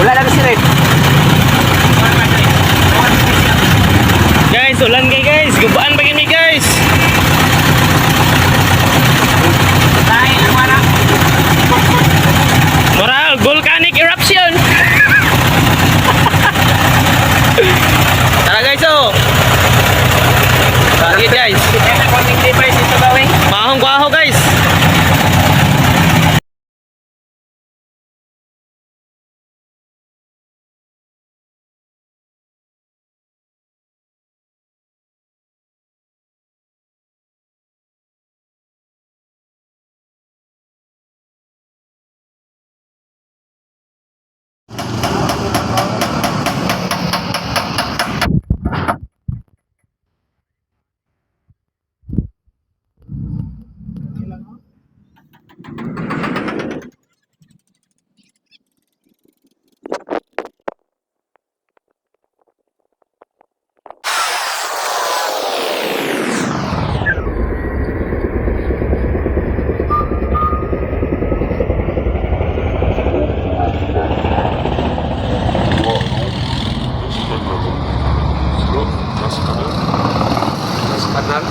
Wala lang si Red. Guys, ulan kay guys. Gubaan pa kami guys. Moral, volcanic eruption. Tara guys, oh. Tara. Tara guys. อันนั้น